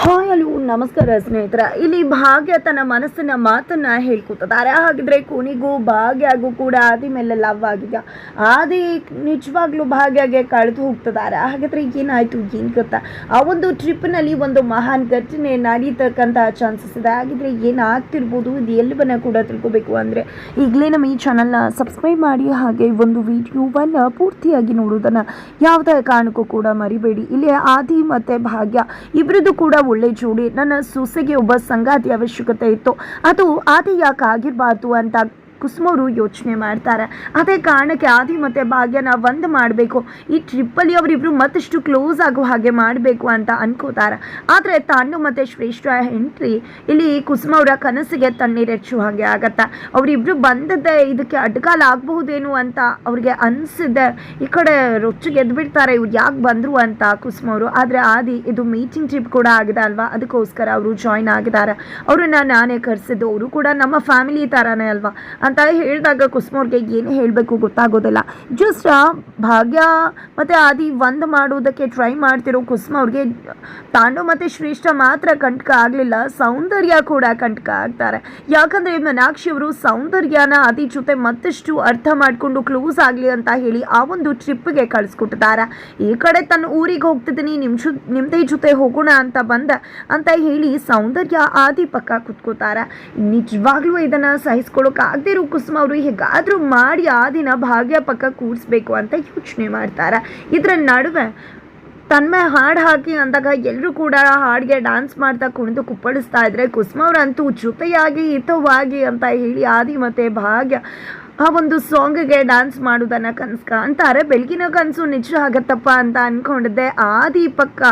Hi, hello, ನಮಸ್ಕಾರ ಸ್ನೇಹಿತರ. ಇಲ್ಲಿ ಭಾಗ್ಯ ತನ್ನ ಮನಸ್ಸಿನ ಮಾತನ್ನ ಹೇಳ್ಕೊತಿದ್ದಾರೆ. ಹಾಗಿದ್ರೆ ಕೊನೆಗೂ ಭಾಗ್ಯಗೂ ಕೂಡ ಆದಿ ಮೇಲೆ ಲವ್ ಆಗಿದ್ಯಾ. ಆದಿ ನಿಜವಾಗ್ಲೂ ಭಾಗ್ಯಗೆ ಕಳೆದು ಹೋಗ್ತಿದ್ದಾರೆ. ಹಾಗಾದ್ರೆ ಏನಾಯ್ತು, ಏನು ಗೊತ್ತಾ? ಆ ಒಂದು ಟ್ರಿಪ್ನಲ್ಲಿ ಒಂದು ಮಹಾನ್ ಘಟನೆ ನಡೀತಕ್ಕಂಥ ಚಾನ್ಸಸ್ ಇದೆ. ಹಾಗಿದ್ರೆ ಏನಾಗ್ತಿರ್ಬೋದು, ಇದು ಎಲ್ಲವನ್ನ ಕೂಡ ತಿಳ್ಕೊಬೇಕು ಅಂದರೆ, ಈಗಲೇ ನಮ್ಮ ಈ ಚಾನಲ್ನ ಸಬ್ಸ್ಕ್ರೈಬ್ ಮಾಡಿ, ಹಾಗೆ ಒಂದು ವಿಡಿಯೋವನ್ನು ಪೂರ್ತಿಯಾಗಿ ನೋಡೋದನ್ನು ಯಾವುದೇ ಕಾರಣಕ್ಕೂ ಕೂಡ ಮರಿಬೇಡಿ. ಇಲ್ಲಿ ಆದಿ ಮತ್ತೆ ಭಾಗ್ಯ ಇಬ್ಬರದ್ದು ಕೂಡ ಒಳ್ಳೆ ಜೋಡಿ. ನನ್ನ ಸೊಸೆಗೆ ಒಬ್ಬ ಸಂಗಾತಿ ಅವಶ್ಯಕತೆ ಇತ್ತು. ಅದು ಆದಿ ಯಾಕೆ ಆಗಿರಬಾರ್ದು ಅಂತ ಕುಸುಮವರು ಯೋಚನೆ ಮಾಡ್ತಾರೆ. ಅದೇ ಕಾರಣಕ್ಕೆ ಆದಿ ಮತ್ತು ಭಾಗ್ಯನ ಒಂದು ಮಾಡಬೇಕು. ಈ ಟ್ರಿಪ್ಪಲ್ಲಿ ಅವರಿಬ್ಬರು ಮತ್ತಷ್ಟು ಕ್ಲೋಸ್ ಆಗೋ ಹಾಗೆ ಮಾಡಬೇಕು ಅಂತ ಅನ್ಕೋತಾರೆ. ಆದರೆ ತಾನು ಮತ್ತು ಶ್ರೇಷ್ಠ ಹೆಂಟ್ರಿ ಇಲ್ಲಿ ಕುಸುಮ ಅವರ ಕನಸಿಗೆ ತಣ್ಣೀರೆಚ್ಚು ಹಾಗೆ ಆಗತ್ತೆ. ಅವರಿಬ್ಬರು ಬಂದದ್ದೇ ಇದಕ್ಕೆ ಅಡ್ಗಾಲ ಆಗಬಹುದೇನು ಅಂತ ಅವ್ರಿಗೆ ಅನಿಸಿದೆ. ಈ ಕಡೆ ರೊಚ್ಚಿಗೆ ಎದ್ಬಿಡ್ತಾರೆ ಇವ್ರು ಯಾಕೆ ಬಂದರು ಅಂತ ಕುಸುಮ ಅವರು ಆದರೆ ಆದಿ ಇದು ಮೀಟಿಂಗ್ ಟ್ರಿಪ್ ಕೂಡ ಆಗಿದೆ ಅಲ್ವಾ? ಅದಕ್ಕೋಸ್ಕರ ಅವರು ಜಾಯ್ನ್ ಆಗಿದ್ದಾರೆ. ಅವ್ರನ್ನ ನಾನೇ ಕರೆಸಿದ್ದು. ಅವರು ಕೂಡ ನಮ್ಮ ಫ್ಯಾಮಿಲಿ ಥರನೇ ಅಲ್ವಾ? ಅಂತ ಹೇಳಿದಾಗ ಕುಸುಮವ್ರಿಗೆ ಏನು ಹೇಳಬೇಕು ಗೊತ್ತಾಗೋದಿಲ್ಲ. ಜಸ್ಟ್ ಭಾಗ್ಯ ಮತ್ತು ಆದಿ ಒಂದು ಮಾಡೋದಕ್ಕೆ ಟ್ರೈ ಮಾಡ್ತಿರೋ ಕುಸುಮ ಅವ್ರಿಗೆ ತಾಂಡು ಮತ್ತು ಶ್ರೇಷ್ಠ ಮಾತ್ರ ಕಂಟಕ ಆಗಲಿಲ್ಲ. ಸೌಂದರ್ಯ ಕೂಡ ಕಂಟಕ ಆಗ್ತಾರೆ. ಯಾಕಂದರೆ ಮೀನಾಕ್ಷಿ ಅವರು ಸೌಂದರ್ಯನ ಆದಿ ಜೊತೆ ಮತ್ತಷ್ಟು ಅರ್ಥ ಮಾಡಿಕೊಂಡು ಕ್ಲೋಸ್ ಆಗಲಿ ಅಂತ ಹೇಳಿ ಆ ಒಂದು ಟ್ರಿಪ್ಗೆ ಕಳಿಸ್ಕೊಟ್ಟಿದ್ದಾರೆ. ಈ ಕಡೆ ತನ್ನ ಊರಿಗೆ ಹೋಗ್ತಿದ್ದೀನಿ ನಿಮ್ಮ ಜೊ ನಿಮ್ಮದೇ ಜೊತೆ ಹೋಗೋಣ ಅಂತ ಬಂದ ಅಂತ ಹೇಳಿ ಸೌಂದರ್ಯ ಆದಿ ಪಕ್ಕ ಕುತ್ಕೋತಾರೆ ನಿಜವಾಗ್ಲೂ ಇದನ್ನು ಸಹಿಸ್ಕೊಳ್ಳೋಕ್ಕಾಗದೇ ಇರೋ ಕುಸುಮ ಅವರು ಹೇಗಾದರೂ ಮಾಡಿ ಆ ದಿನ ಭಾಗ್ಯ ಪಕ್ಕ ಕೂಡಿಸ್ಬೇಕು ಅಂತ ಯೋಚನೆ ಮಾಡ್ತಾರೆ. ಇದರ ನಡುವೆ ತನ್ಮೆ ಹಾಡು ಹಾಕಿ ಅಂದಾಗ ಎಲ್ಲರೂ ಕೂಡ ಹಾಡಿಗೆ ಡ್ಯಾನ್ಸ್ ಮಾಡ್ತಾ ಕುಣಿದು ಕುಪ್ಪಳಿಸ್ತಾ ಇದ್ರೆ ಕುಸುಮ ಅವರಂತೂ ಜೊತೆಯಾಗಿ, ಹಿತವಾಗಿ ಅಂತ ಹೇಳಿ ಆದಿ ಮತ್ತು ಭಾಗ್ಯ ಆ ಒಂದು ಸಾಂಗ್ಗೆ ಡ್ಯಾನ್ಸ್ ಮಾಡೋದನ್ನು ಕನ್ಸ್ಕ ಅಂತಾರೆ. ಬೆಳಗಿನ ಕನಸು ನಿಜ ಆಗತ್ತಪ್ಪ ಅಂತ ಅಂದ್ಕೊಂಡಿದ್ದೆ ಆದಿ ಪಕ್ಕ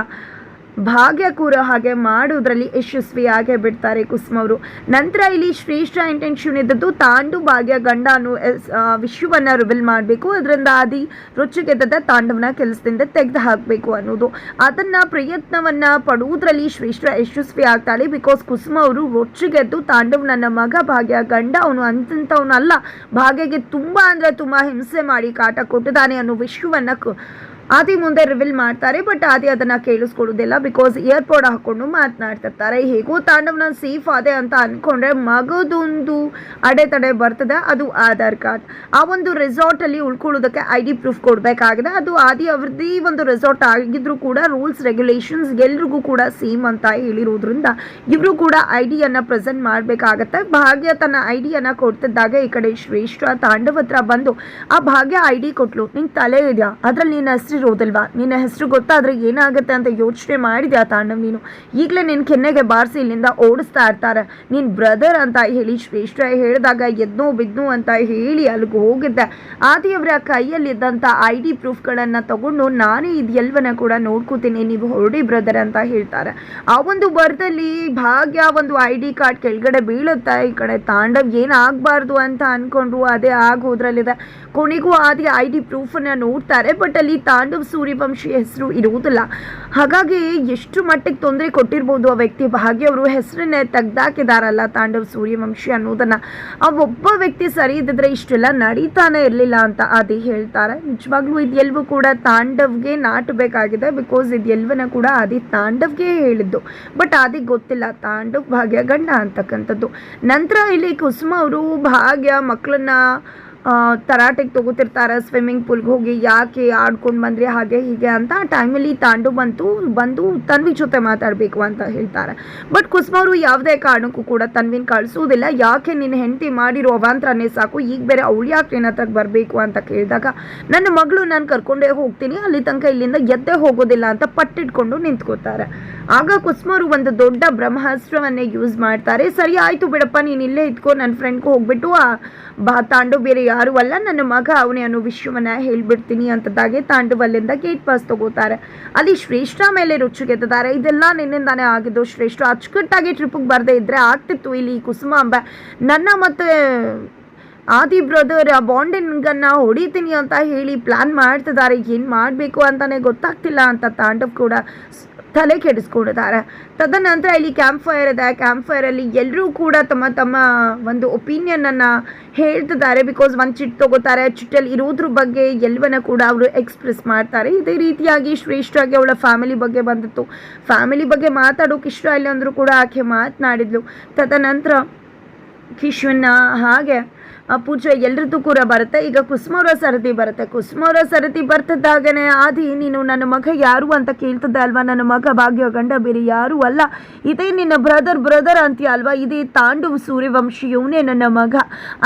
ಭಾಗ್ಯ ಕೂರ ಹಾಗೆ ಮಾಡೋದ್ರಲ್ಲಿ ಯಶಸ್ವಿಯಾಗೇ ಬಿಡ್ತಾರೆ ಕುಸುಮ ಅವರು. ನಂತರ ಇಲ್ಲಿ ಶ್ರೇಷ್ಠ ಇಂಟೆನ್ಷನ್ ಇದ್ದದ್ದು ತಾಂಡು ಭಾಗ್ಯ ಗಂಡ ಅನ್ನೋ ವಿಶ್ವವನ್ನು ರಿವಿಲ್ ಮಾಡಬೇಕು. ಅದರಿಂದ ಆದಿ ರುಚಿಗೆದ್ದದ ತಾಂಡವನ ಕೆಲಸದಿಂದ ತೆಗೆದು ಹಾಕಬೇಕು ಅನ್ನೋದು. ಅದನ್ನು ಪ್ರಯತ್ನವನ್ನ ಪಡುವುದರಲ್ಲಿ ಶ್ರೇಷ್ಠ ಯಶಸ್ವಿ ಆಗ್ತಾಳೆ ಬಿಕಾಸ್ ಕುಸುಮ ಅವರು ನನ್ನ ಮಗ ಭಾಗ್ಯ ಗಂಡ. ಅವನು ಅಂತಂತವನಲ್ಲ. ಭಾಗ್ಯಗೆ ತುಂಬಾ ಅಂದ್ರೆ ತುಂಬಾ ಹಿಂಸೆ ಮಾಡಿ ಕಾಟ ಕೊಟ್ಟಿದ್ದಾನೆ ಅನ್ನೋ ವಿಷಯವನ್ನ ಕು- ಆದಿ ಮುಂದೆ ರಿವೀಲ್ ಮಾಡ್ತಾರೆ ಬಟ್ ಆದಿ ಅದನ್ನ ಕೇಳಿಸ್ಕೊಳ್ಳೋದಿಲ್ಲ ಬಿಕಾಸ್ ಇಯರ್ಪೋರ್ಡ್ ಹಾಕೊಂಡು ಮಾತನಾಡ್ತಿರ್ತಾರೆ. ಹೇಗೋ ತಾಂಡವ್ನ ಸೇಫ್ ಆದೆ ಅಂತ ಅನ್ಕೊಂಡ್ರೆ ಮಗದೊಂದು ಅಡೆತಡೆ ಬರ್ತದೆ, ಅದು ಆಧಾರ್ ಕಾರ್ಡ್. ಆ ಒಂದು ರೆಸಾರ್ಟ್ ಅಲ್ಲಿ ಉಳ್ಕೊಳ್ಳೋದಕ್ಕೆ ಐ ಡಿ ಪ್ರೂಫ್ ಕೊಡಬೇಕಾಗಿದೆ. ಅದು ಆದಿ ಅವ್ರದ್ದೇ ಒಂದು ರೆಸಾರ್ಟ್ ಆಗಿದ್ರು ಕೂಡ ರೂಲ್ಸ್ ರೆಗ್ಯುಲೇಷನ್ಸ್ ಎಲ್ರಿಗೂ ಕೂಡ ಸೇಮ್ ಅಂತ ಹೇಳಿರೋದ್ರಿಂದ ಇವರು ಕೂಡ ಐ ಡಿಯನ್ನು ಪ್ರೆಸೆಂಟ್ ಮಾಡಬೇಕಾಗತ್ತೆ. ಭಾಗ್ಯ ತನ್ನ ಐ ಡಿಯನ್ನು ಕೊಡ್ತಿದ್ದಾಗ ಈ ಕಡೆ ಶ್ರೇಷ್ಠ ತಾಂಡವ ಹತ್ರ ಬಂದು, ಆ ಭಾಗ್ಯ ಐ ಡಿ ಕೊಟ್ಲು, ನಿಂಗೆ ತಲೆ ಇದೆಯಾ? ಅದ್ರಲ್ಲಿ ಹೆಸರು ಇರೋದಿಲ್ವಾ ನಿನ್ನ ಹೆಸರು ಗೊತ್ತಾದರೆ ಏನಾಗುತ್ತೆ ಅಂತ ಯೋಚನೆ ಮಾಡಿದ್ಯಾ ತಾಂಡವ್ ನೀನು? ಈಗಲೇ ನಿನ್ನ ಕೆನ್ನೆಗೆ ಬಾರಿಸಿ ಇಲ್ಲಿಂದ ಓಡಿಸ್ತಾ ಇರ್ತಾರೆ. ನಿನ್ನ ಬ್ರದರ್ ಅಂತ ಹೇಳಿ ಶ್ರೇಷ್ಠ ಹೇಳಿದಾಗ ಎದ್ನೋ ಬಿದ್ನೋ ಅಂತ ಹೇಳಿ ಅಲ್ಲಿಗೆ ಹೋಗಿದ್ದೆ. ಆದಿಯವರ ಕೈಯಲ್ಲಿದ್ದಂಥ ಐ ಡಿ ಪ್ರೂಫ್ಗಳನ್ನು ತಗೊಂಡು ನಾನೇ ಇದು ಎಲ್ಲವನ್ನ ಕೂಡ ನೋಡ್ಕೋತೀನಿ, ನೀವು ಹೊರಡಿ ಬ್ರದರ್ ಅಂತ ಹೇಳ್ತಾರೆ. ಆ ಒಂದು ಬರದಲ್ಲಿ ಭಾಗ್ಯ ಒಂದು ಐ ಡಿ ಕಾರ್ಡ್ ಕೆಳಗಡೆ ಬೀಳುತ್ತೆ. ಈ ಕಡೆ ತಾಂಡವ್ ಏನಾಗಬಾರ್ದು ಅಂತ ಅಂದ್ಕೊಂಡ್ರು ಅದೇ ಆಗೋದ್ರಲ್ಲಿದೆ ಕೊನೆಗೂ ಆದಿ ಐ ಡಿ ಪ್ರೂಫನ್ನು ನೋಡ್ತಾರೆ ಬಟ್ ಅಲ್ಲಿ ತಾಂಡವ್ ಸೂರ್ಯವಂಶಿ ಹೆಸರು ಇರುವುದಿಲ್ಲ. ಹಾಗಾಗಿ ಎಷ್ಟು ಮಟ್ಟಿಗೆ ತೊಂದರೆ ಕೊಟ್ಟಿರ್ಬೋದು ಆ ವ್ಯಕ್ತಿ? ಭಾಗ್ಯ ಅವರು ಹೆಸರನ್ನೇ ತೆಗ್ದಾಕಿದಾರಲ್ಲ ತಾಂಡವ್ ಸೂರ್ಯವಂಶಿ ಅನ್ನೋದನ್ನ. ಆ ಒಬ್ಬ ವ್ಯಕ್ತಿ ಸರಿ ಇದ್ದಿದ್ರೆ ಇಷ್ಟೆಲ್ಲ ನಡೀತಾನೆ ಇರಲಿಲ್ಲ ಅಂತ ಅದೇ ಹೇಳ್ತಾರೆ. ನಿಜವಾಗ್ಲೂ ಇದೆಲ್ವೂ ಕೂಡ ತಾಂಡವ್ಗೆ ನಾಟಬೇಕಾಗಿದೆ ಬಿಕಾಸ್ ಇದೆಲ್ವನ ಕೂಡ ಅದೇ ತಾಂಡವ್ಗೆ ಹೇಳಿದ್ದು. ಬಟ್ ಆದಿ ಗೊತ್ತಿಲ್ಲ, ತಾಂಡವ್ ಭಾಗ್ಯ ಗಂಡ ಅಂತಕ್ಕಂಥದ್ದು. ನಂತರ ಇಲ್ಲಿ ಕುಸುಮ ಅವರು ಭಾಗ್ಯ ಮಕ್ಕಳನ್ನ ತರಾಟೆಗೆ ತಗೋತಿರ್ತಾರೆ ಸ್ವಿಮ್ಮಿಂಗ್ ಪೂಲ್ಗೆ ಹೋಗಿ ಯಾಕೆ ಆಡ್ಕೊಂಡು ಬಂದ್ರಿ, ಹಾಗೆ ಹೀಗೆ ಅಂತ ಆ ಟೈಮಲ್ಲಿ ತಾಂಡು ಬಂತು, ಬಂದು ತನ್ವಿ ಜೊತೆ ಮಾತಾಡಬೇಕು ಅಂತ ಹೇಳ್ತಾರೆ. ಬಟ್ ಕುಸುಮ ಅವರು ಯಾವುದೇ ಕಾರಣಕ್ಕೂ ಕೂಡ ತನ್ವಿನ ಕಳಿಸೋದಿಲ್ಲ. ಯಾಕೆ ನಿನ್ನ ಹೆಂಡತಿ ಮಾಡಿರೋ ಅವಾಂತರನೇ ಸಾಕು, ಈಗ ಬೇರೆ ಅವಳು ಯಾಕೆ ನಿನ್ನ ಹತ್ರಕ್ಕೆ ಬರಬೇಕು ಅಂತ ಕೇಳಿದಾಗ, ನನ್ನ ಮಗಳು ನಾನು ಕರ್ಕೊಂಡೇ ಹೋಗ್ತೀನಿ, ಅಲ್ಲಿ ತನಕ ಇಲ್ಲಿಂದ ಎದ್ದೇ ಹೋಗೋದಿಲ್ಲ ಅಂತ ಪಟ್ಟಿಟ್ಕೊಂಡು ನಿಂತ್ಕೋತಾರೆ. ಆಗ ಕುಸುಮರು ಒಂದು ದೊಡ್ಡ ಬ್ರಹ್ಮಾಸ್ತ್ರವನ್ನೇ ಯೂಸ್ ಮಾಡ್ತಾರೆ. ಸರಿ, ಆಯಿತು ಬಿಡಪ್ಪ, ನೀನು ಇಲ್ಲೇ ಇದ್ಕೋ ನನ್ನ ಫ್ರೆಂಡ್ಗೂ ಹೋಗ್ಬಿಟ್ಟು ಆ ಬಾ, ತಾಂಡು, ಬೇರೆ ಯಾರೂ ಅಲ್ಲ, ನನ್ನ ಮಗ ಅವನೇ ಅನ್ನೋ ವಿಷಯವನ್ನ ಹೇಳ್ಬಿಡ್ತೀನಿ ಅಂತದಾಗೆ ತಾಂಡು ಅಲ್ಲಿಂದ ಗೇಟ್ ಪಾಸ್ ತಗೋತಾರೆ. ಅಲ್ಲಿ ಶ್ರೇಷ್ಠ ಮೇಲೆ ರುಚಿಗೆದ್ದಾರೆ ಇದೆಲ್ಲ ನಿನ್ನಿಂದಾನೇ ಆಗಿದ್ದು ಶ್ರೇಷ್ಠ. ಅಚ್ಚುಕಟ್ಟಾಗಿ ಟ್ರಿಪ್ಗೆ ಬರದೇ ಇದ್ರೆ ಆಗ್ತಿತ್ತು ಇಲ್ಲಿ ಕುಸುಮ ಅಂಬ. ನನ್ನ ಮತ್ತೆ ಆದಿ ಬ್ರದರ್, ಆ ಬಾಂಡಿಂಗನ್ನು ಹೊಡಿತೀನಿ ಅಂತ ಹೇಳಿ ಪ್ಲ್ಯಾನ್ ಮಾಡ್ತಿದ್ದಾರೆ. ಏನು ಮಾಡಬೇಕು ಅಂತಲೇ ಗೊತ್ತಾಗ್ತಿಲ್ಲ ಅಂತ ತಾಂಡವ್ ಕೂಡ ತಲೆ ಕೆಡಿಸ್ಕೊಂಡಿದ್ದಾರೆ ತದನಂತರ ಇಲ್ಲಿ ಕ್ಯಾಂಪ್ ಫೈರ್ ಇದೆ. ಕ್ಯಾಂಪ್ ಫೈರಲ್ಲಿ ಎಲ್ಲರೂ ಕೂಡ ತಮ್ಮ ತಮ್ಮ ಒಂದು ಒಪಿನಿಯನನ್ನು ಹೇಳ್ತಿದ್ದಾರೆ. ಬಿಕಾಸ್ ಒಂದು ಚಿಟ್ ತಗೋತಾರೆ, ಚಿಟ್ಟಲ್ಲಿ ಇರೋದ್ರ ಬಗ್ಗೆ ಎಲ್ಲವನ್ನ ಕೂಡ ಅವರು ಎಕ್ಸ್ಪ್ರೆಸ್ ಮಾಡ್ತಾರೆ. ಇದೇ ರೀತಿಯಾಗಿ ಶ್ರೇಷ್ಠವಾಗಿ ಅವಳ ಫ್ಯಾಮಿಲಿ ಬಗ್ಗೆ ಬಂದಿತ್ತು. ಫ್ಯಾಮಿಲಿ ಬಗ್ಗೆ ಮಾತಾಡೋಕೆ ಇಷ್ಟ ಇಲ್ಲ ಅಂದರೂ ಕೂಡ ಆಕೆ ಮಾತನಾಡಿದ್ಲು. ತದನಂತರ ಕಿಶನ್ನ ಹಾಗೆ ಪೂಜೆ ಎಲ್ರದ್ದು ಕೂಡ ಬರುತ್ತೆ. ಈಗ ಕುಸುಮರ ಸರದಿ ಬರುತ್ತೆ. ಕುಸುಮರ ಸರದಿ ಬರ್ತದಾಗನೆ ಆದಿ, ನೀನು ನನ್ನ ಮಗ ಯಾರು ಅಂತ ಕೇಳ್ತದೆ ಅಲ್ವಾ? ನನ್ನ ಮಗ ಭಾಗ್ಯ ಗಂಡ ಬೇರೆ ಯಾರು ಅಲ್ಲ. ಇದೇ ನಿನ್ನ ಬ್ರದರ್ ಬ್ರದರ್ ಅಂತೀಯ ಅಲ್ವಾ? ಇದೇ ತಾಂಡವ ಸೂರ್ಯವಂಶಿ ಇವನೇ ನನ್ನ ಮಗ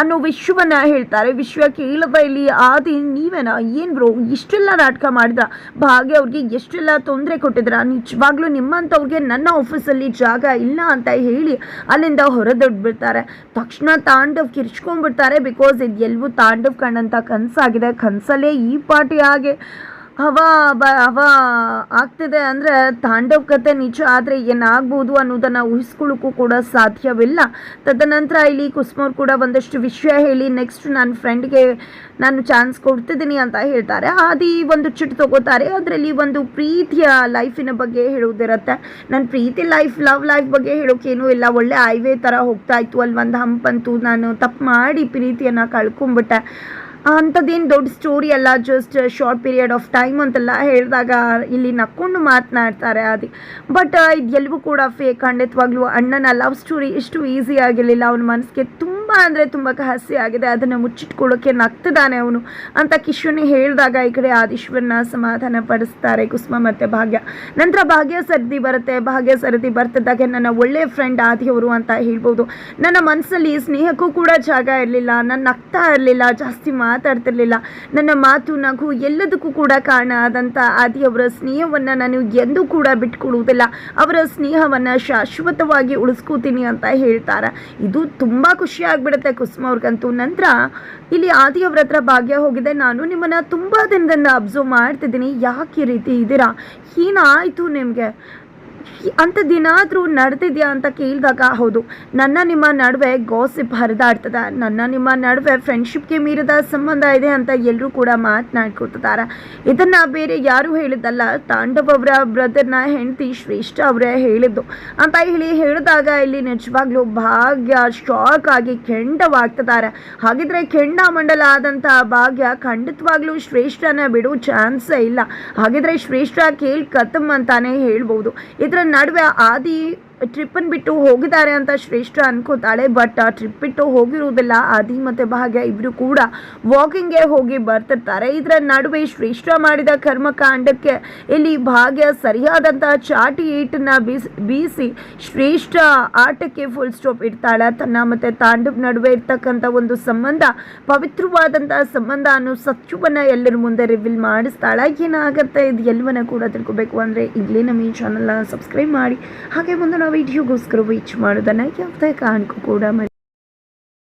ಅನ್ನೋ ವಿಶ್ವವನ್ನ ಹೇಳ್ತಾರೆ. ವಿಶ್ವ ಕೇಳದ ಇಲ್ಲಿ ಆದಿ, ನೀವೇನಾ? ಏನ್ ಬ್ರೋ ಇಷ್ಟೆಲ್ಲ ನಾಟಕ ಮಾಡಿದ್ರ? ಭಾಗ್ಯ ಅವ್ರಿಗೆ ಎಷ್ಟೆಲ್ಲ ತೊಂದರೆ ಕೊಟ್ಟಿದ್ರ? ನಿಜವಾಗ್ಲೂ ನಿಮ್ಮಂಥವ್ರಿಗೆ ನನ್ನ ಆಫೀಸಲ್ಲಿ ಜಾಗ ಇಲ್ಲ ಅಂತ ಹೇಳಿ ಅಲ್ಲಿಂದ ಹೊರದೊಡ್ಬಿಡ್ತಾರೆ. ತಕ್ಷಣ ತಾಂಡವ್ ಕಿರ್ಚ್ಕೊಂಡ್ಬಿಡ್ತಾರೆ. ಬಿಕಾಸ್ ಇದು ಎಲ್ಲವೂ ತಾಂಡವ್ ಕಂಡಂಥ ಕನಸಾಗಿದೆ. ಕನಸಲ್ಲೇ ಈ ಪಾರ್ಟಿ ಹಾಗೆ. ಹವಾ ಬ, ಹವಾ ಆಗ್ತಿದೆ ಅಂದರೆ ತಾಂಡವ್ ಕತೆ ನಿಜ ಆದರೆ ಏನಾಗ್ಬೋದು ಅನ್ನೋದನ್ನು ಊಹಿಸ್ಕೊಳ್ಳೋಕ್ಕೂ ಕೂಡ ಸಾಧ್ಯವಿಲ್ಲ. ತದನಂತರ ಇಲ್ಲಿ ಕುಸ್ಮೋರ್ ಕೂಡ ಒಂದಷ್ಟು ವಿಷಯ ಹೇಳಿ ನೆಕ್ಸ್ಟ್ ನನ್ನ ಫ್ರೆಂಡ್ಗೆ ನಾನು ಚಾನ್ಸ್ ಕೊಡ್ತಿದ್ದೀನಿ ಅಂತ ಹೇಳ್ತಾರೆ. ಆದಿ ಒಂದು ಚಿಟ್ ತಗೋತಾರೆ. ಅದರಲ್ಲಿ ಒಂದು ಪ್ರೀತಿಯ ಲೈಫಿನ ಬಗ್ಗೆ ಹೇಳೋದಿರುತ್ತೆ ನನ್ನ ಪ್ರೀತಿ ಲೈಫ್ ಲವ್ ಲೈಫ್ ಬಗ್ಗೆ ಹೇಳೋಕ್ಕೇನೂ ಇಲ್ಲ. ಒಳ್ಳೆ ಹೈವೇ ಥರ ಹೋಗ್ತಾ ಇತ್ತು. ಅಲ್ಲಿ ಒಂದು ಹಂಪಂತು ನಾನು ತಪ್ಪು ಮಾಡಿ ಪ್ರೀತಿಯನ್ನು ಕಳ್ಕೊಂಬಿಟ್ಟೆ. ಅಂಥದ್ದೇನು ದೊಡ್ಡ ಸ್ಟೋರಿ ಅಲ್ಲ just short period of time ಅಂತೆಲ್ಲ ಹೇಳಿದಾಗ ಇಲ್ಲಿ ನಕ್ಕೊಂಡು ಮಾತನಾಡ್ತಾರೆ ಅದು ಬಟ್ ಇದು ಎಲ್ಲವೂ ಕೂಡ ಫೇಕ್ ಖಂಡಿತವಾಗ್ಲೂ ಅಣ್ಣನ ಲವ್ ಸ್ಟೋರಿ ಇಷ್ಟು ಈಸಿ ಆಗಿರಲಿಲ್ಲ. ಅವನ ಮನಸ್ಸಿಗೆ ತುಂಬ ಅಂದರೆ ತುಂಬ ಹಸಿ ಆಗಿದೆ ಅದನ್ನು ಮುಚ್ಚಿಟ್ಕೊಳ್ಳೋಕೆ ನಗ್ತಿದ್ದಾನೆ ಅವನು. ಅಂತ ಕಿಶುನಿ ಹೇಳಿದಾಗ ಈ ಕಡೆ ಆದೀಶ್ವರನ ಸಮಾಧಾನ ಪಡಿಸ್ತಾರೆ ಕುಸುಮ ಮತ್ತು ಭಾಗ್ಯ. ನಂತರ ಭಾಗ್ಯ ಸರದಿ ಬರುತ್ತೆ. ಭಾಗ್ಯ ಸರದಿ ಬರ್ತಿದ್ದಾಗ ನನ್ನ ಒಳ್ಳೆಯ ಫ್ರೆಂಡ್ ಆದಿಯವರು ಅಂತ ಹೇಳ್ಬೋದು. ನನ್ನ ಮನಸ್ಸಲ್ಲಿ ಸ್ನೇಹಕ್ಕೂ ಕೂಡ ಜಾಗ ಇರಲಿಲ್ಲ. ನನ್ನ ನಗ್ತಾ ಇರಲಿಲ್ಲ, ಜಾಸ್ತಿ ಮಾತಾಡ್ತಿರ್ಲಿಲ್ಲ. ನನ್ನ ಮಾತು, ನಗು ಎಲ್ಲದಕ್ಕೂ ಕೂಡ ಕಾರಣ ಆದಂಥ ಆದಿಯವರ ಸ್ನೇಹವನ್ನು ನಾನು ಎಂದೂ ಕೂಡ ಬಿಟ್ಕೊಡುವುದಿಲ್ಲ. ಅವರ ಸ್ನೇಹವನ್ನು ಶಾಶ್ವತವಾಗಿ ಉಳಿಸ್ಕೋತೀನಿ ಅಂತ ಹೇಳ್ತಾರೆ. ಇದು ತುಂಬ ಖುಷಿ ಆಗಿಬಿಡುತ್ತೆ ಕುಸುಮ ಅವ್ರಿಗಂತೂ. ನಂತರ ಇಲ್ಲಿ ಆದಿಯವ್ರ ಹತ್ರ ಭಾಗ್ಯ ಹೋಗಿದೆ. ನಾನು ನಿಮ್ಮನ್ನು ತುಂಬ ದಿನದಿಂದ ಅಬ್ಸರ್ವ್ ಮಾಡ್ತಿದ್ದೀನಿ. ಯಾಕೆ ಈ ರೀತಿ ಇದ್ದೀರಾ? ಏನಾಯಿತು ನಿಮಗೆ? ಅಂಥದ್ದೇನಾದರೂ ನಡೆದಿದೆಯಾ ಅಂತ ಕೇಳಿದಾಗ, ಹೌದು. ನನ್ನ ನಿಮ್ಮ ನಡುವೆ ಗಾಸಿಪ್ ಹರಿದಾಡ್ತದೆ. ನನ್ನ ನಿಮ್ಮ ನಡುವೆ ಫ್ರೆಂಡ್ಶಿಪ್ಗೆ ಮೀರಿದ ಸಂಬಂಧ ಇದೆ ಅಂತ ಎಲ್ಲರೂ ಕೂಡ ಮಾತನಾಡ್ಕೊತಿದ್ದಾರೆ ಇದನ್ನು ಬೇರೆ ಯಾರು ಹೇಳಿದ್ದಲ್ಲ. ತಾಂಡವ್ ಅವರ ಬ್ರದರ್ನ ಹೆಂಡತಿ ಶ್ರೇಷ್ಠ ಅವರೇ ಹೇಳಿದ್ದು. ಅಂತ ಹೇಳಿ ಹೇಳಿದಾಗ ಇಲ್ಲಿ ನಿಜವಾಗ್ಲೂ ಭಾಗ್ಯ ಶಾಕ್ ಆಗಿ ಕೆಂಡವಾಗ್ತಿದ್ದಾರೆ ಹಾಗಿದ್ರೆ ಕೆಂಡ ಮಂಡಲ ಆದಂಥ ಭಾಗ್ಯ ಖಂಡಿತವಾಗ್ಲೂ ಶ್ರೇಷ್ಠನ ಬಿಡೋ ಚಾನ್ಸೇ ಇಲ್ಲ. ಹಾಗಿದ್ರೆ ಶ್ರೇಷ್ಠ ಕೇಳಿ ಕತಮ್ ಅಂತಾನೆ ಹೇಳ್ಬೋದು. ಇದರ ನಡುವೆ ಆದಿ ಟ್ರಿಪ್ಪನ್ನು ಬಿಟ್ಟು ಹೋಗಿದ್ದಾರೆ ಅಂತ ಶ್ರೇಷ್ಠ ಅನ್ಕೋತಾಳೆ ಬಟ್ ಟ್ರಿಪ್ ಬಿಟ್ಟು ಹೋಗಿರುವುದಿಲ್ಲ. ಆದಿ ಮತ್ತು ಭಾಗ್ಯ ಇಬ್ಬರು ಕೂಡ ವಾಕಿಂಗ್ಗೆ ಹೋಗಿ ಬರ್ತಿರ್ತಾರೆ. ಇದರ ನಡುವೆ ಶ್ರೇಷ್ಠ ಮಾಡಿದ ಕರ್ಮಕಾಂಡಕ್ಕೆ ಇಲ್ಲಿ ಭಾಗ್ಯ ಸರಿಯಾದಂಥ ಚಾಟಿ ಏಟನ್ನು ಬೀಸಿ ಬೀಸಿ ಶ್ರೇಷ್ಠ ಆಟಕ್ಕೆ ಫುಲ್ ಸ್ಟಾಪ್ ಇಡ್ತಾಳೆ. ತನ್ನ ಮತ್ತು ತಾಂಡವ ನಡುವೆ ಇರ್ತಕ್ಕಂಥ ಒಂದು ಸಂಬಂಧ ಪವಿತ್ರವಾದಂಥ ಸಂಬಂಧ ಅನ್ನೋ ಸತ್ಯವನ್ನು ಎಲ್ಲರ ಮುಂದೆ ರಿವೀಲ್ ಮಾಡಿಸ್ತಾಳೆ. ಏನಾಗುತ್ತೆ? ಇದು ಎಲ್ಲವನ್ನ ಕೂಡ ತಿಳ್ಕೊಬೇಕು ಅಂದರೆ ಈಗಲೇ ನಮ್ಮ ಈ ಚಾನಲ್ನ ಸಬ್ಸ್ಕ್ರೈಬ್ ಮಾಡಿ. ಹಾಗೆ ಮುಂದೆ ವಿಡಿಯೋಗೋಸ್ಕರ ವೀಚ್ ಮಾಡೋದನ್ನು ಯಾವುದೇ ಕಾರಣಕ್ಕೂ ಕೂಡ ಮರಿ